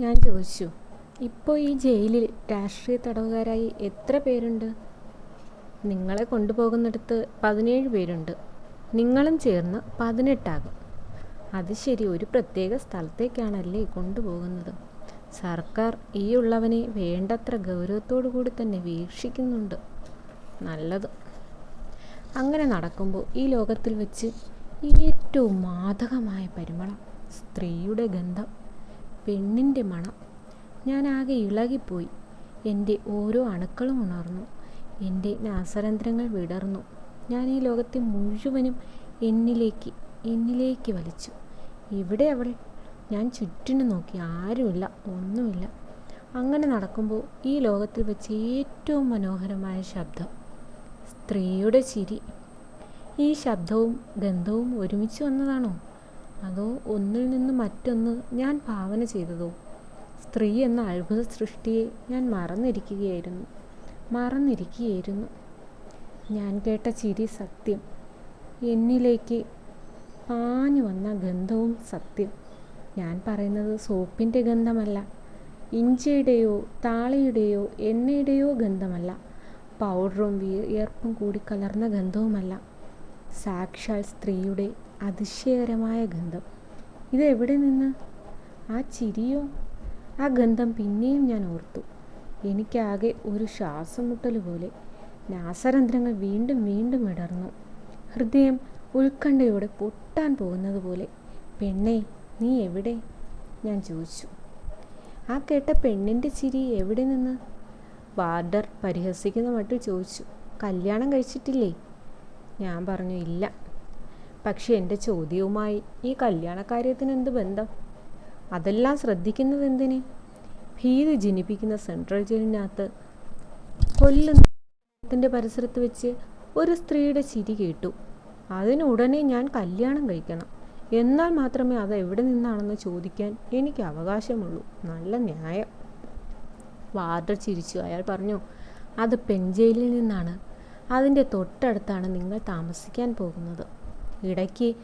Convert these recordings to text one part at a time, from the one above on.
ഞാൻ ചോദിച്ചു ഇപ്പോൾ ഈ ജയിലിൽ രാഷ്ട്രീയ തടവുകാരായി എത്ര പേരുണ്ട്? നിങ്ങളെ കൊണ്ടുപോകുന്നിടത്ത് പതിനേഴ് പേരുണ്ട്. നിങ്ങളും ചേർന്ന് പതിനെട്ടാകും. അത് ശരി ഒരു പ്രത്യേക സ്ഥലത്തേക്കാണല്ലേ കൊണ്ടുപോകുന്നത്. സർക്കാർ ഈ ഉള്ളവനെ വേണ്ടത്ര ഗൗരവത്തോടു കൂടി തന്നെ വീക്ഷിക്കുന്നുണ്ട്. നല്ലത്. അങ്ങനെ നടക്കുമ്പോൾ ഈ ലോകത്തിൽ വെച്ച് ഏറ്റവും മാതകമായ പരിമളം സ്ത്രീയുടെ ഗന്ധം പെണ്ണിന്റെ മണം. ഞാൻ ആകെ ഇളകിപ്പോയി. എന്റെ ഓരോ അണുക്കളും ഉണർന്നു. എന്റെ നാസരന്ധ്രങ്ങൾ വിടർന്നു. ഞാൻ ഈ ലോകത്തെ മുഴുവനും എന്നിലേക്ക് എന്നിലേക്ക് വലിച്ചു. ഇവിടെ അവൾ? ഞാൻ ചുറ്റിനും നോക്കി. ആരുമില്ല ഒന്നുമില്ല. അങ്ങനെ നടക്കുമ്പോൾ ഈ ലോകത്തിൽ വെച്ച് ഏറ്റവും മനോഹരമായ ശബ്ദം. സ്ത്രീയുടെ ചിരി. ഈ ശബ്ദവും ഗന്ധവും ഒരുമിച്ച് വന്നതാണോ? അതോ ഒന്നിൽ നിന്ന് മറ്റൊന്ന് ഞാൻ ഭാവന ചെയ്തതോ? സ്ത്രീ എന്ന അത്ഭുത സൃഷ്ടിയെ ഞാൻ മറന്നിരിക്കുകയായിരുന്നു. മറന്നിരിക്കുകയായിരുന്നു. ഞാൻ കേട്ട ചിരി സത്യം. എന്നിലേക്ക് പാഞ്ഞു വന്ന ഗന്ധവും സത്യം. ഞാൻ പറയുന്നത് സോപ്പിന്റെ ഗന്ധമല്ല. ഇഞ്ചിയുടെയോ താളിയുടെയോ എണ്ണയുടെയോ ഗന്ധമല്ല. പൗഡറും വിയർപ്പും കൂടി കലർന്ന ഗന്ധവുമല്ല. സാക്ഷാൽ സ്ത്രീയുടെ അതിശയകരമായ ഗന്ധം. ഇത് നിന്ന്? ആ ചിരിയോ? ആ ഗന്ധം പിന്നെയും ഞാൻ ഓർത്തു. എനിക്കാകെ ഒരു ശ്വാസം മുട്ടൽ പോലെ നാസരന്ധ്രങ്ങൾ വീണ്ടും വീണ്ടും ഇടർന്നു. ഹൃദയം ഉത്കണ്ഠയോടെ പൊട്ടാൻ പോകുന്നത് പോലെ പെണ്ണേ നീ എവിടെ? ഞാൻ ചോദിച്ചു. ആ കേട്ട പെണ്ണിന്റെ ചിരി എവിടെ നിന്ന്? വാർഡർ പരിഹസിക്കുന്ന മട്ടിൽ ചോദിച്ചു. കല്യാണം കഴിച്ചിട്ടില്ലേ? ഞാൻ പറഞ്ഞു ഇല്ല. പക്ഷെ എന്റെ ചോദ്യവുമായി ഈ കല്യാണക്കാര്യത്തിന് എന്ത് ബന്ധം? അതെല്ലാം ശ്രദ്ധിക്കുന്നത് എന്തിന്? ഭീതി ജനിപ്പിക്കുന്ന സെൻട്രൽ ജയിലിനകത്ത് കൊല്ലുന്നതിന്റെ പരിസരത്ത് വെച്ച് ഒരു സ്ത്രീയുടെ ചിരി കേട്ടു. അതിനുടനെ ഞാൻ കല്യാണം കഴിക്കണം. എന്നാൽ മാത്രമേ അത് എവിടെ നിന്നാണെന്ന് ചോദിക്കാൻ എനിക്ക് അവകാശമുള്ളൂ. നല്ല ന്യായം. വാർഡർ ചിരിച്ചു. അയാൾ പറഞ്ഞു അത് പെൺജയിലിൽ നിന്നാണ്. അതിന്റെ തൊട്ടടുത്താണ് നിങ്ങൾ താമസിക്കാൻ പോകുന്നത്. ഇടയ്ക്ക്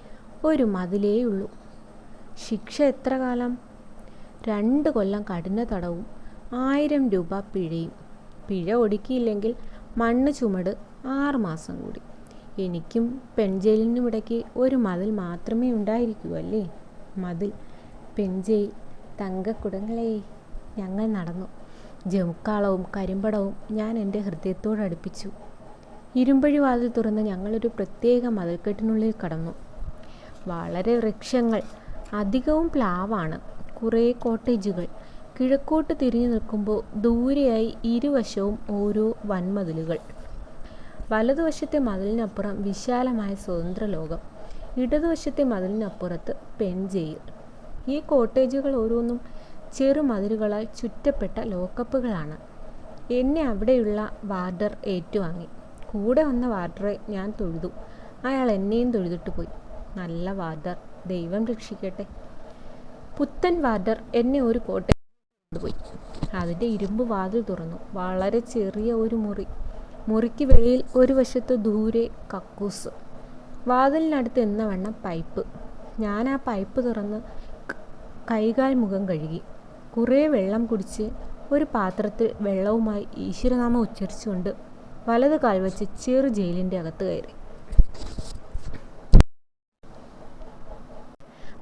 ഒരു മതിലേ ഉള്ളൂ ശിക്ഷ എത്ര കാലം? രണ്ട് കൊല്ലം കഠിന തടവും ആയിരം രൂപ പിഴയും. പിഴ ഒടുക്കിയില്ലെങ്കിൽ മണ്ണ് ചുമട് ആറുമാസം കൂടി. എനിക്കും പെൺജയിലിനും ഇടയ്ക്ക് ഒരു മതിൽ മാത്രമേ ഉണ്ടായിരിക്കൂ അല്ലേ? മതിൽ പെൺജയിൽ തങ്കക്കുടങ്ങളെ. ഞങ്ങൾ നടന്നു. ജമുക്കാളവും കരിമ്പടവും ഞാൻ എന്റെ ഹൃദയത്തോട് അടുപ്പിച്ചു. ഇരുമ്പഴി വാതിൽ തുറന്ന് ഞങ്ങളൊരു പ്രത്യേക മതിൽക്കെട്ടിനുള്ളിൽ കടന്നു. വളരെ വൃക്ഷങ്ങൾ അധികവും പ്ലാവാണ്. കുറേ കോട്ടേജുകൾ. കിഴക്കോട്ട് തിരിഞ്ഞു നിൽക്കുമ്പോൾ ദൂരെയായി ഇരുവശവും ഓരോ വൻമതിലുകൾ. വലതുവശത്തെ മതിലിനപ്പുറം വിശാലമായ സ്വതന്ത്ര ലോകം ഇടതുവശത്തെ മതിലിനപ്പുറത്ത് പെൺജയിൽ. ഈ കോട്ടേജുകൾ ഓരോന്നും ചെറുമതിലുകളാൽ ചുറ്റപ്പെട്ട ലോക്കപ്പുകളാണ്. എന്നെ അവിടെയുള്ള വാർഡർ ഏറ്റുവാങ്ങി. കൂടെ വന്ന വാർഡറെ ഞാൻ തൊഴുതു. അയാൾ എന്നെയും തൊഴുതിട്ട് പോയി. നല്ല വാർഡർ. ദൈവം രക്ഷിക്കട്ടെ. പുത്തൻ വാർഡർ എന്നെ ഒരു കോട്ട കൊണ്ടുപോയി. അതിന്റെ ഇരുമ്പ് വാതിൽ തുറന്നു. വളരെ ചെറിയ ഒരു മുറി. മുറിക്ക് വെളിയിൽ ഒരു വശത്ത് ദൂരെ കക്കൂസ്. വാതിലിനടുത്ത് എന്ന വണ്ണം പൈപ്പ്. ഞാൻ ആ പൈപ്പ് തുറന്ന് കൈകാൽ മുഖം കഴുകി. കുറേ വെള്ളം കുടിച്ച് ഒരു പാത്രത്തിൽ വെള്ളവുമായി ഈശ്വരനാമം ഉച്ചരിച്ചുകൊണ്ട് വലത് കാൽ വെച്ച് ചെറു ജയിലിന്റെ അകത്ത് കയറി.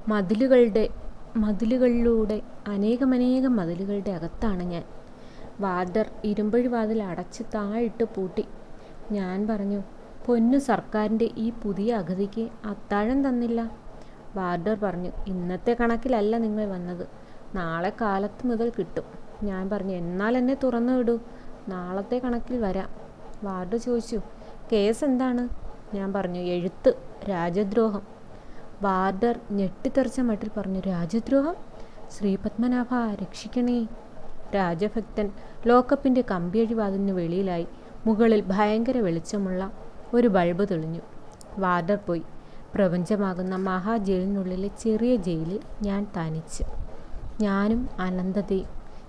മതിലുകളുടെ മതിലുകളിലൂടെ അനേകമനേകം മതിലുകളുടെ അകത്താണ് ഞാൻ. വാർഡർ ഇരുമ്പഴി വാതിൽ അടച്ച് താഴിട്ട് പൂട്ടി. ഞാൻ പറഞ്ഞു പൊന്നു സർക്കാരിന്റെ ഈ പുതിയ അഗതിക്ക് അത്താഴം തന്നില്ല. വാർഡർ പറഞ്ഞു ഇന്നത്തെ കണക്കിലല്ല നിങ്ങൾ വന്നത്. നാളെ കാലത്ത് മുതൽ കിട്ടും. ഞാൻ പറഞ്ഞു എന്നാൽ എന്നെ തുറന്നു വിടൂ. നാളത്തെ കണക്കിൽ വരാം. വാർഡ് ചോദിച്ചു കേസ് എന്താണ് ഞാൻ പറഞ്ഞു എഴുത്ത് രാജദ്രോഹം വാർഡർ ഞെട്ടിത്തെറിച്ച മട്ടിൽ പറഞ്ഞു രാജദ്രോഹം ശ്രീപത്മനാഭ രക്ഷിക്കണേ. രാജഭക്തൻ ലോക്കപ്പിന്റെ കമ്പിയഴിവാതിന് വെളിയിലായി മുകളിൽ ഭയങ്കര വെളിച്ചമുള്ള ഒരു ബൾബ് തെളിഞ്ഞു. വാർഡർ പോയി പ്രപഞ്ചമാകുന്ന മഹാജയിലിനുള്ളിലെ ചെറിയ ജയിലിൽ ഞാൻ തനിച്ച്. ഞാനും അനന്തതയും.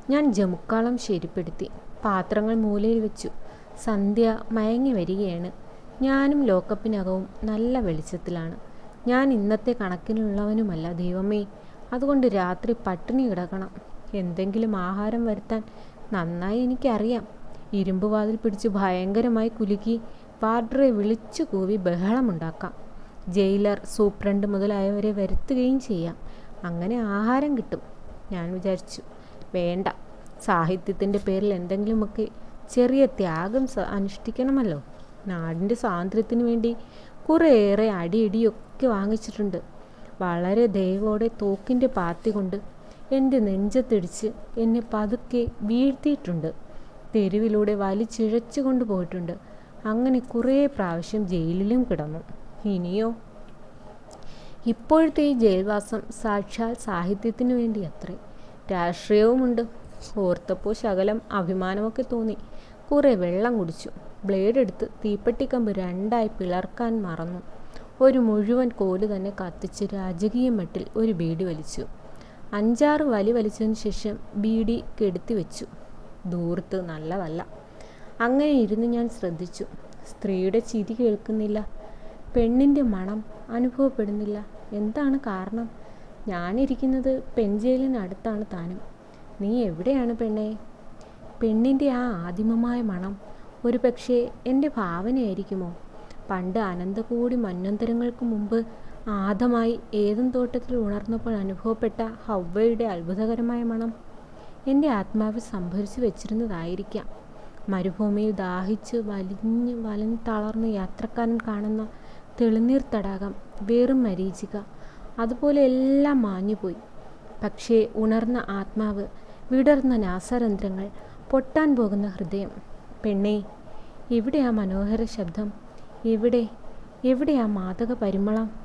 ഞാൻ ജമുക്കാളം ശരിപ്പെടുത്തി. പാത്രങ്ങൾ മൂലയിൽ വെച്ചു. സന്ധ്യ മയങ്ങി വരികയാണ്. ഞാനും ലോക്കപ്പിനകവും നല്ല വെളിച്ചത്തിലാണ്. ഞാൻ ഇന്നത്തെ കണക്കിനുള്ളവനുമല്ല ദൈവമേ. അതുകൊണ്ട് രാത്രി പട്ടിണി കിടക്കണം. എന്തെങ്കിലും ആഹാരം വരുത്താൻ നന്നായി എനിക്കറിയാം. ഇരുമ്പ് വാതിൽ പിടിച്ച് ഭയങ്കരമായി കുലുക്കി വാർഡറെ വിളിച്ചു കൂവി ബഹളമുണ്ടാക്കാം. ജയിലർ സൂപ്രണ്ട് മുതലായവരെ വരുത്തുകയും ചെയ്യാം. അങ്ങനെ ആഹാരം കിട്ടും. ഞാൻ വിചാരിച്ചു വേണ്ട. സാഹിത്യത്തിന്റെ പേരിൽ എന്തെങ്കിലുമൊക്കെ ചെറിയ ത്യാഗം അനുഷ്ഠിക്കണമല്ലോ. നാടിന്റെ സ്വാതന്ത്ര്യത്തിന് വേണ്ടി കുറേയേറെ അടിയിടിയൊക്കെ വാങ്ങിച്ചിട്ടുണ്ട്. വളരെ ദയവോടെ തോക്കിന്റെ പാത്തി കൊണ്ട് എന്റെ നെഞ്ചത്തിടിച്ച് എന്നെ പതുക്കെ വീഴ്ത്തിയിട്ടുണ്ട്. തെരുവിലൂടെ വലിച്ചിഴച്ചു കൊണ്ടുപോയിട്ടുണ്ട് അങ്ങനെ കുറേ പ്രാവശ്യം ജയിലിലും കിടന്നു. ഇനിയോ? ഇപ്പോഴത്തെ ഈ ജയിൽവാസം സാക്ഷാൽ സാഹിത്യത്തിന് വേണ്ടി അത്രേ രാഷ്ട്രീയവുമുണ്ട്. ഓർത്തപ്പോൾ ശകലം അഭിമാനമൊക്കെ തോന്നി. കുറേ വെള്ളം കുടിച്ചു. ബ്ലേഡ് എടുത്ത് തീപ്പെട്ടിക്കമ്പ് രണ്ടായി പിളർക്കാൻ മറന്നു. ഒരു മുഴുവൻ കോൽ തന്നെ കത്തിച്ച് രാജകീയ മട്ടിൽ ഒരു ബീഡി വലിച്ചു. അഞ്ചാറ് വലി വലിച്ചതിന് ശേഷം ബീഡി കെടുത്തി വെച്ചു. ദൂരത്ത് നല്ലതല്ല. അങ്ങനെ ഇരുന്ന് ഞാൻ ശ്രദ്ധിച്ചു. സ്ത്രീയുടെ ചിരി കേൾക്കുന്നില്ല. പെണ്ണിന്റെ മണം അനുഭവപ്പെടുന്നില്ല. എന്താണ് കാരണം? ഞാനിരിക്കുന്നത് പെൺജയിലിനടുത്താണ് താനും. നീ എവിടെയാണ് പെണ്ണേ? പെണ്ണിന്റെ ആ ആദിമമായ മണം ഒരു പക്ഷേ എന്റെ ഭാവനയായിരിക്കുമോ? പണ്ട് അനന്തകോടി മന്വന്തരങ്ങൾക്ക് മുമ്പ് ആദമായി ഏതും തോട്ടത്തിൽ ഉണർന്നപ്പോൾ അനുഭവപ്പെട്ട ഹൗവയുടെ അത്ഭുതകരമായ മണം എന്റെ ആത്മാവിൽ സംഭരിച്ചു വെച്ചിരുന്നതായിരിക്കാം. മരുഭൂമിയിൽ ദാഹിച്ച് വലിഞ്ഞ് വലഞ്ഞ് തളർന്ന് യാത്രക്കാരൻ കാണുന്ന തെളിനീർ തടാകം വെറും മരീചിക അതുപോലെ എല്ലാം മാഞ്ഞുപോയി. പക്ഷേ ഉണർന്ന ആത്മാവ് വിടർന്ന നാസരന്ധ്രങ്ങൾ പൊട്ടാൻ പോകുന്ന ഹൃദയം. പെണ്ണേ എവിടെയാ മനോഹര ശബ്ദം? എവിടെ? എവിടെയാ മാതക പരിമളം?